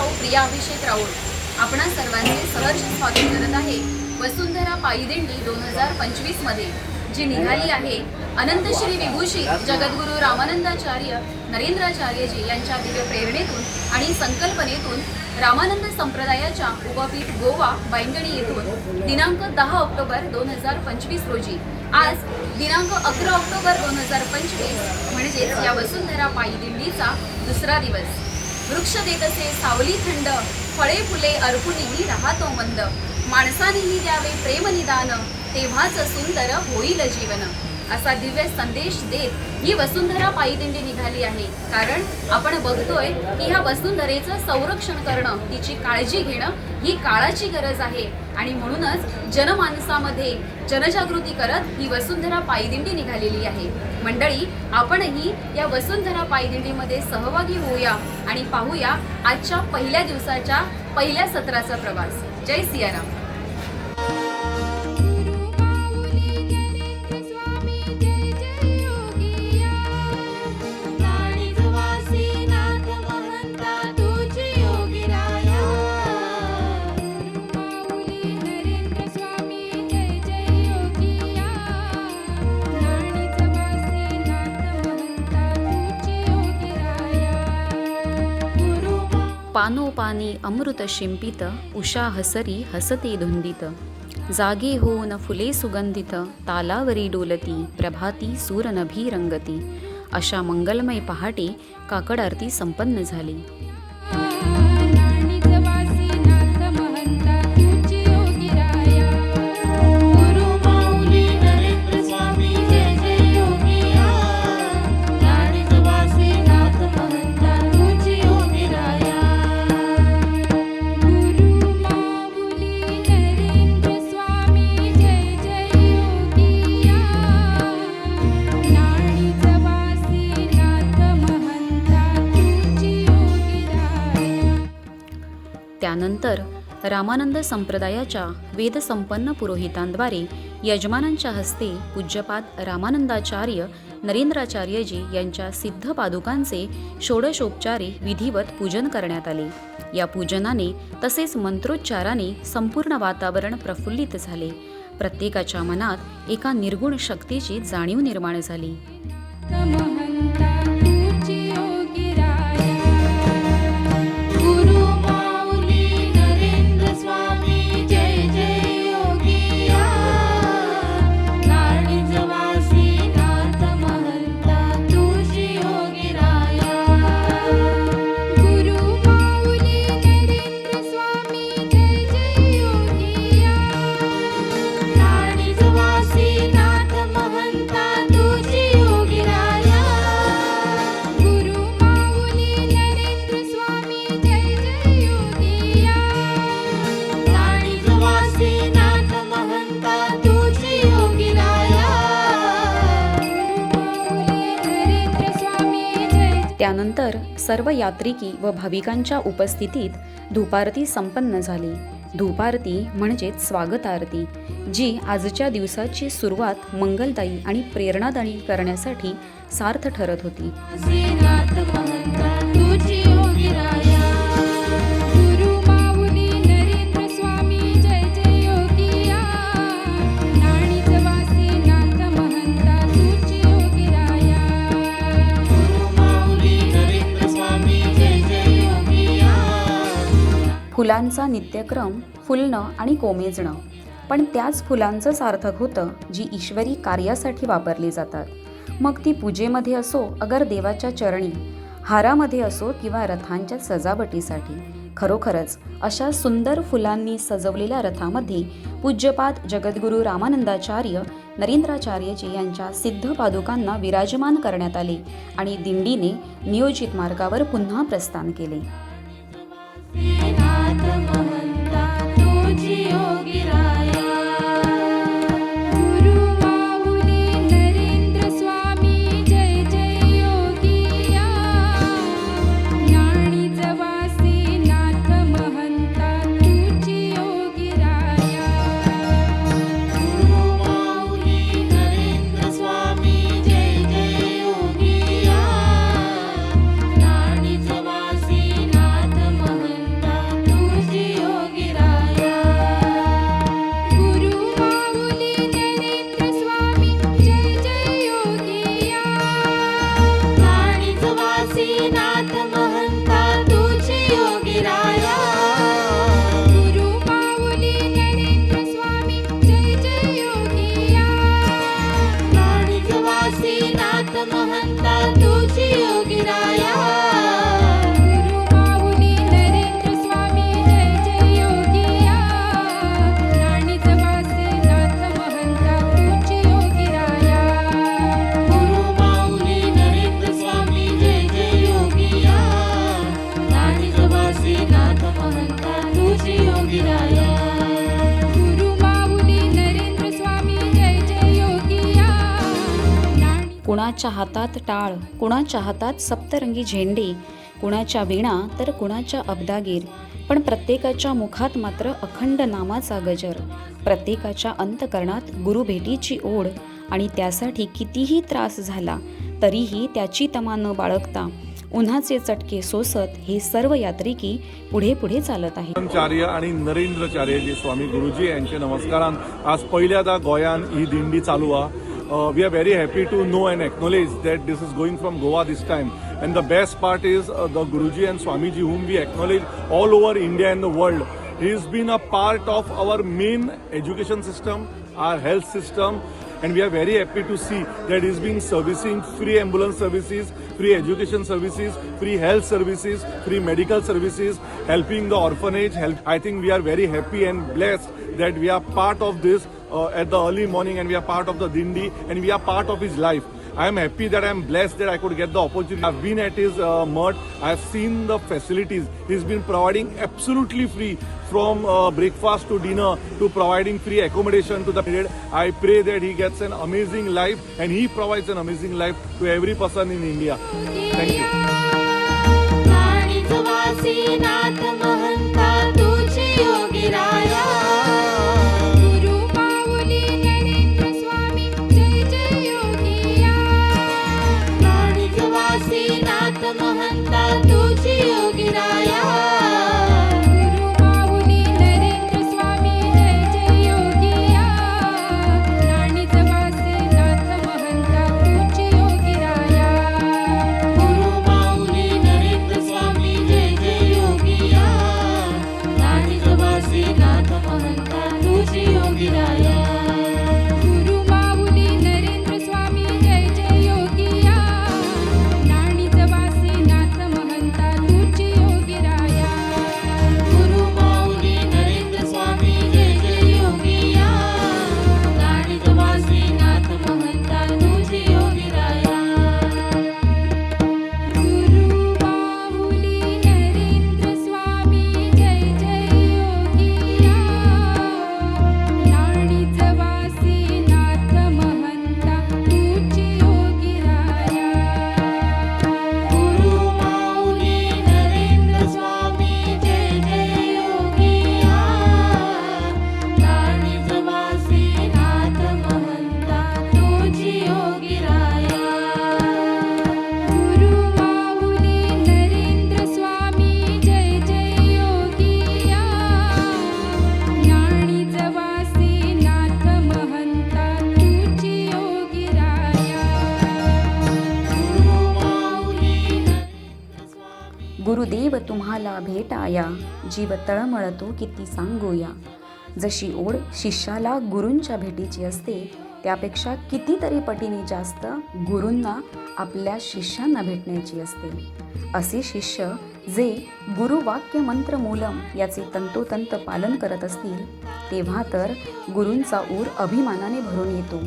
सौ प्रिया अभिषेक राऊत. आपणा सर्वांचे सहर्ष स्वागत करत आहे वसुंधरा पायीदिंडी दोन हजार पंचवीसमध्ये जी निघाली आहे. अनंत श्री विभूषित जगद्गुरू रामानंदाचार्य नरेंद्राचार्यजी यांच्या दिव्य प्रेरणेतून आणि संकल्पनेतून रामानंद संप्रदायाच्या उपपीठ गोवा बैंगणी येथून दिनांक दहा ऑक्टोबर दोन हजार पंचवीस रोजी आज दिनांक अकरा ऑक्टोबर दोन हजार पंचवीस म्हणजेच या वसुंधरा पायी दिंडीचा दुसरा दिवस. वृक्ष देत असे सावली थंड फळे फुले अर्पुनी राहतो मंद. माणसानेही द्यावे प्रेम निदान तेव्हाच सुंदर होईल जीवन. असा दिव्य संदेश देत ही वसुंधरा पायीदिंडी निघाली आहे. कारण आपण बघतोय की ह्या वसुंधरेचं संरक्षण करणं तिची काळजी घेणं ही काळाची गरज आहे. आणि म्हणूनच जनमानसामध्ये जनजागृती करत ही वसुंधरा पायीदिंडी निघालेली आहे. मंडळी आपणही या वसुंधरा पायदिंडीमध्ये सहभागी होऊया आणि पाहूया आजच्या पहिल्या दिवसाच्या पहिल्या सत्राचा प्रवास. जय सियाराम. पानोपानी अमृत शिंपित उषा हसरी हसते धुंदित। जागे होऊन फुले सुगंधित तालावरी डोलती प्रभाती सूरनभी रंगती अशा मंगलमय पहाटे काकड आरती संपन्न झाली। त्यानंतर रामानंद संप्रदायाच्या वेदसंपन्न पुरोहितांद्वारे यजमानांच्या हस्ते पूज्यपाद रामानंदाचार्य नरेंद्राचार्यजी यांच्या सिद्ध पादुकांचे षोडशोपचारे विधिवत पूजन करण्यात आले. या पूजनाने तसेच मंत्रोच्चाराने संपूर्ण वातावरण प्रफुल्लित झाले. प्रत्येकाच्या मनात एका निर्गुण शक्तीची जाणीव निर्माण झाली. सर्व यात्रिकी व भाविकांच्या उपस्थितीत धूपारती संपन्न झाली. धूपारती म्हणजेच स्वागत आरती जी आजच्या दिवसाची सुरुवात मंगलदायी आणि प्रेरणादायी करण्यासाठी सार्थ ठरत होती. फुलांचा नित्यक्रम फुलणं आणि कोमेजणं. पण त्याच फुलांचं सार्थक होतं जी ईश्वरी कार्यासाठी वापरली जातात. मग ती पूजेमध्ये असो अगर देवाच्या चरणी हारामध्ये असो किंवा रथांच्या सजावटीसाठी. खरोखरच अशा सुंदर फुलांनी सजवलेल्या रथामध्ये पूज्यपाद जगद्गुरू रामानंदाचार्य नरेंद्राचार्यजी यांच्या सिद्ध पादुकांना विराजमान करण्यात आले आणि दिंडीने नियोजित मार्गावर पुन्हा प्रस्थान केले. नाथ कुणाच्या हातात टाळ कुणाच्या हातात सप्तरंगी झेंडे कुणाच्या वीणा तर कुणाच्या अब्दागीर. पण प्रत्येकाच्या मुखात मात्र अखंड नामाचा गजर. प्रत्येकाच्या अंतकरणात गुरुभेटीची ओढ आणि त्यासाठी कितीही त्रास झाला तरीही त्याची तमा न बाळगता उन्हाचे चटके सोसत हे सर्व यात्रिकी पुढे पुढे चालत आहेत. चार्य आणि नरेंद्रचार्य स्वामी गुरुजी यांचे नमस्कारान आज पहिल्यांदा गोयान ही दिंडी चालू uh, we are very happy to know and acknowledge that this is going from Goa this time. And the best part is uh, the Guruji and Swamiji, whom we acknowledge all over India and the world. He's been a part of our main education system, our health system, and we are very happy to see that he's been servicing free ambulance services, free education services, free health services, free medical services, helping the orphanage. Help. I think we are very happy and blessed that we are part of this uh, at the early morning, and we are part of the dindi, and we are part of his life. I am happy that I am blessed that I could get the opportunity. I've been at his uh, mud. I've seen the facilities. He's been providing absolutely free from uh, breakfast to dinner to providing free accommodation to the period. I pray that he gets an amazing life and he provides an amazing life to every person in India. Thank you. जीव तळमळतो किती सांगूया. जशी ओढ शिष्याला गुरूंच्या भेटीची असते त्यापेक्षा कितीतरी पटीने जास्त गुरूंना आपल्या शिष्यांना भेटण्याची असते. असे शिष्य जे गुरुवाक्य मंत्र मूलम याचे तंतोतंत पालन करत असतील तेव्हा तर गुरूंचा ऊर अभिमानाने भरून येतो.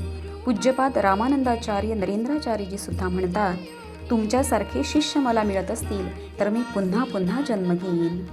पूज्यपाद रामानंदाचार्य नरेंद्राचार्यजी सुद्धा म्हणतात तुमच्यासारखे शिष्य मला मिळत असतील तर मी पुन्हा पुन्हा जन्म घेईन.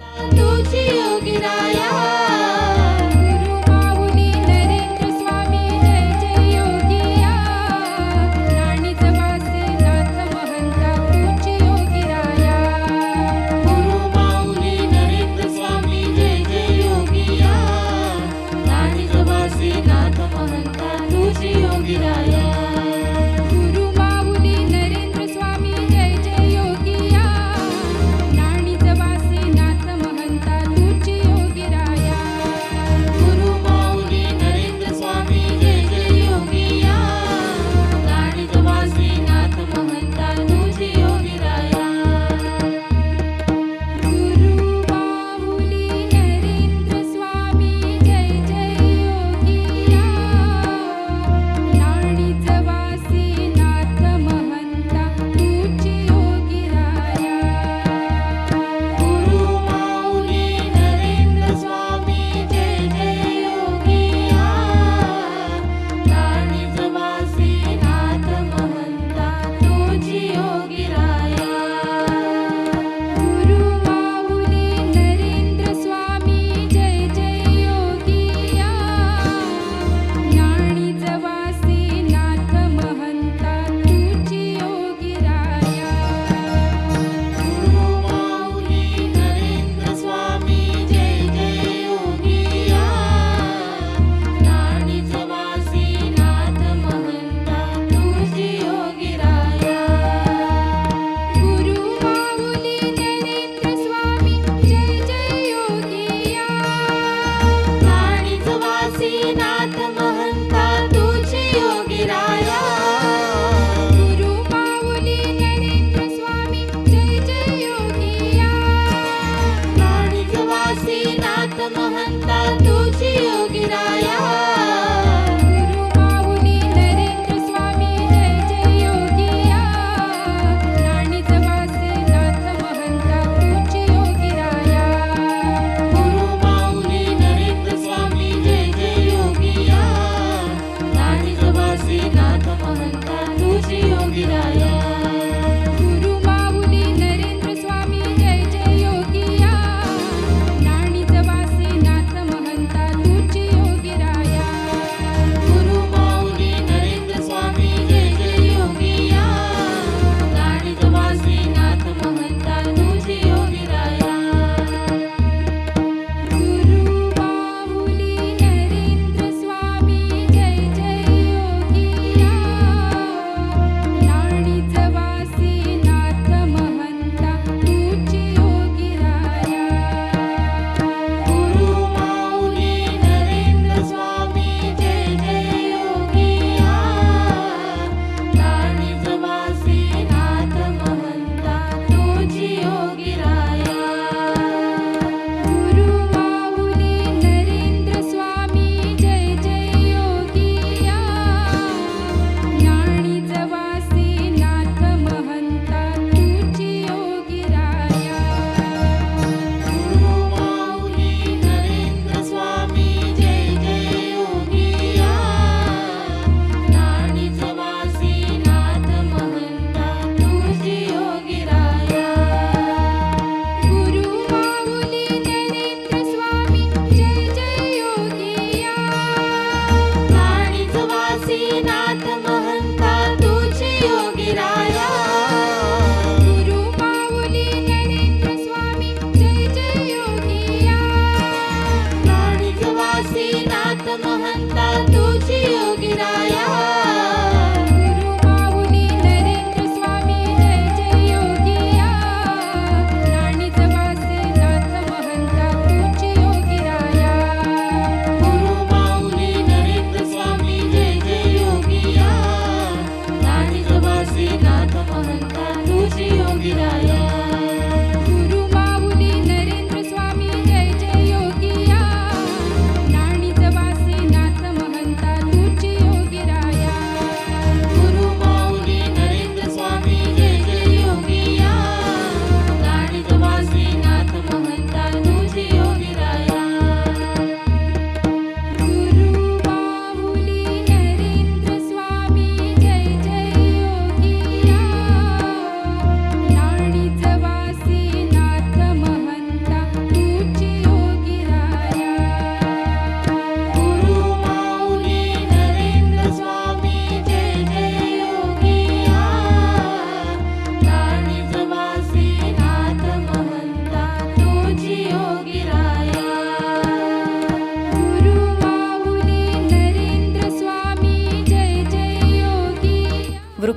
down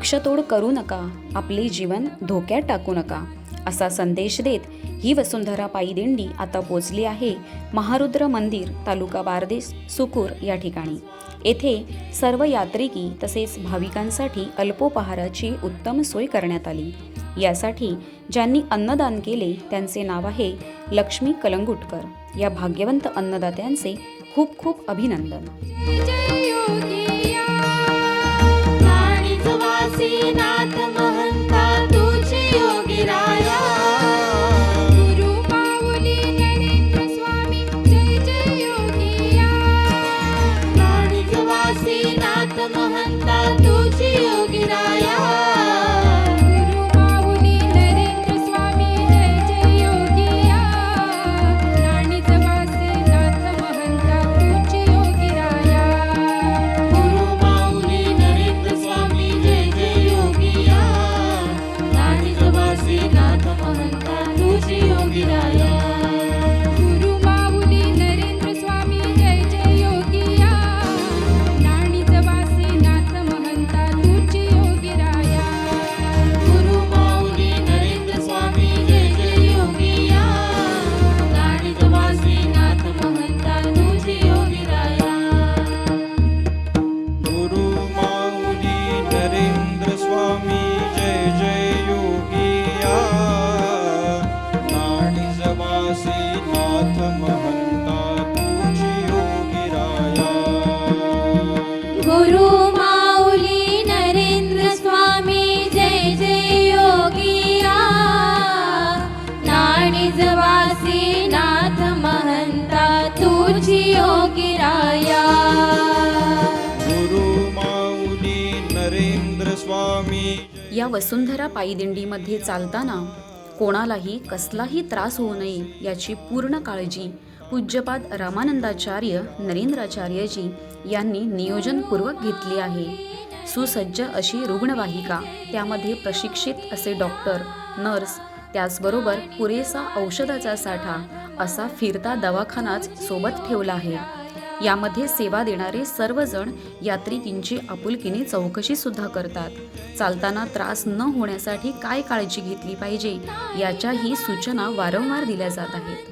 वृक्षतोड करू नका. आपले जीवन धोक्यात टाकू नका. असा संदेश देत ही वसुंधरा पायी दिंडी आता पोचली आहे महारुद्र मंदिर तालुका बारदेस सुकूर या ठिकाणी. येथे सर्व यात्रिकी तसेच भाविकांसाठी अल्पोपहाराची उत्तम सोय करण्यात आली. यासाठी ज्यांनी अन्नदान केले त्यांचे नाव आहे लक्ष्मी कलंगुटकर. या भाग्यवंत अन्नदात्यांचे खूप खूप अभिनंदन. tonight. पायीदिंडीमध्ये चालताना कोणालाही कसलाही त्रास होऊ नये याची पूर्ण काळजी पूज्यपाद रामानंदाचार्य नरेंद्राचार्यजी यांनी नियोजनपूर्वक घेतली आहे. सुसज्ज अशी रुग्णवाहिका त्यामध्ये प्रशिक्षित असे डॉक्टर नर्स त्याचबरोबर पुरेसा औषधाचा साठा असा फिरता दवाखानाच सोबत ठेवला आहे. यामध्ये सेवा देणारे सर्वजण यात्रिकींची आपुलकीने चौकशी सुद्धा करतात. चालताना त्रास न होण्यासाठी काय काळजी घेतली पाहिजे याच्याही सूचना वारंवार दिल्या जात आहेत.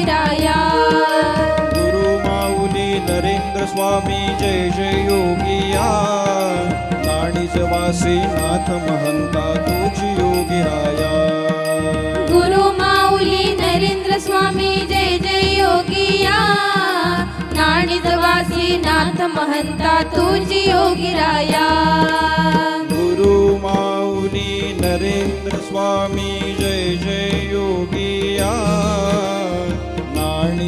योगिराया गुरु माऊली नरेंद्र स्वामी जय जय योगिया। नाणीज वासी नाथ महंता तुझी योगिराया। गुरु माऊली नरेंद्र स्वामी जय जय योगिया। नाणीज वासी नाथ महंता तुझी योगिराया। गुरु माऊली नरेंद्र स्वामी जय जय योगिया।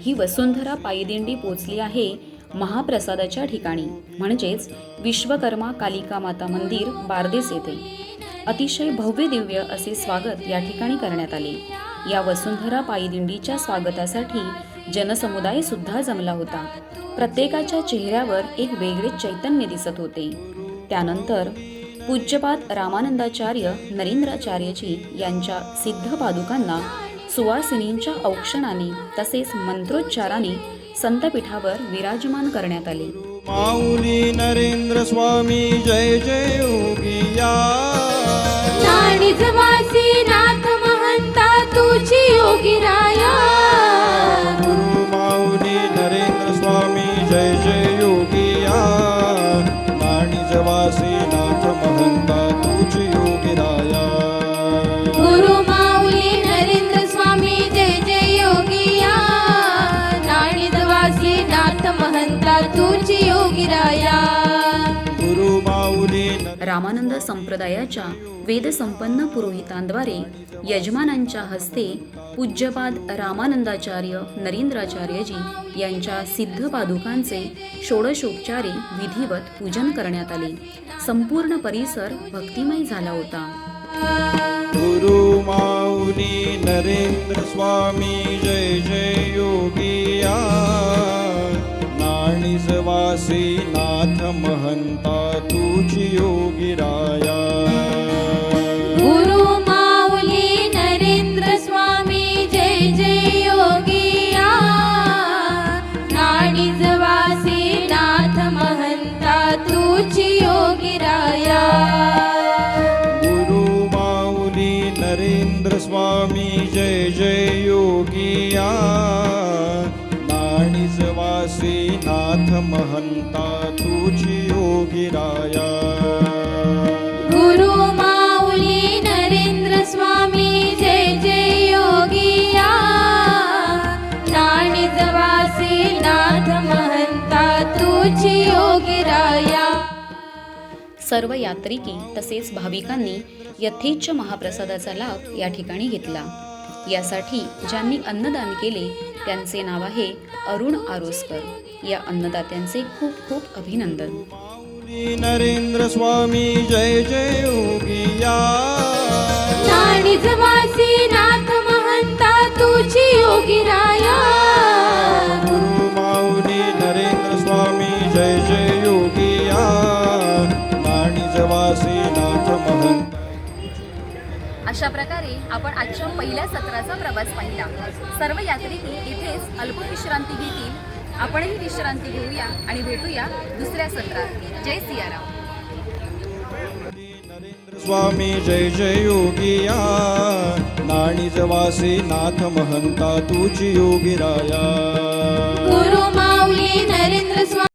ही वसुंधरा पायीदिंडी पोचली आहे महाप्रसादाच्या ठिकाणी. म्हणजेच विश्वकर्मा कालिका माता मंदिर बारदेस येथे. अतिशय भव्य दिव्य असे स्वागत या ठिकाणी करण्यात आले. या वसुंधरा पायीदिंडीच्या स्वागतासाठी जनसमुदाय सुद्धा जमला होता. प्रत्येकाच्या चेहऱ्यावर एक वेगळे चैतन्य दिसत होते. त्यानंतर पूज्यपाद रामानंदाचार्य नरेंद्राचार्यजी यांच्या सिद्ध पादुकांना सुवासिनींच्या औक्षणाने तसेच मंत्रोच्चाराने संतपीठावर विराजमान करण्यात आले. माऊली नरेंद्र स्वामी जय जय योगिया. नाथ महंता तुझी योगी रामानंद संप्रदायाच्या वेदसंपन्न पुरोहितांद्वारे यजमानांच्या हस्ते पूज्यपाद रामानंदाचार्य नरेंद्राचार्यजी यांच्या सिद्ध पादुकांचे षोडशोपचारे विधिवत पूजन करण्यात आले. संपूर्ण परिसर भक्तिमय झाला होता. गुरु माऊली नरेंद्र स्वामी जय जय योगिया नाथ महंता तुझी योगी गुरु माऊली नरेंद्र स्वामी जय जय योगिया नाणीज वासी नाथ महंता तुझी योगी नाथ महंता तुझी योगी राया. गुरु माऊली नरेंद्र स्वामी जय जय योगिया नाणीज वासी नाथ महंता तुझी योगी राया. सर्व यात्रिकी तसेच भाविकांनी यथेच्छ महाप्रसादाचा लाभ या ठिकाणी घेतला. यासाठी ज्यांनी अन्नदान केले त्यांचे नाव आहे अरुण आरोसकर. या अन्नदात्यांचे खूप खूप अभिनंदन. नरेंद्र स्वामी जय जय योगिया. नाथ महंता तुझी योगी राया. आपण आजच्या पहिल्या सत्राचा प्रवास पाहिला. सर्व यात्रिकी इथेच अल्पविश्रांती घेतील. आपणही विश्रांती घेऊया आणि भेटूया दुसऱ्या सत्रात. जय सियाराम. नरेंद्र स्वामी जय जय योगिया. नाणी जवासी नाथ महंता तुझी योगी राया गुरु माऊली नरेंद्र स्वामी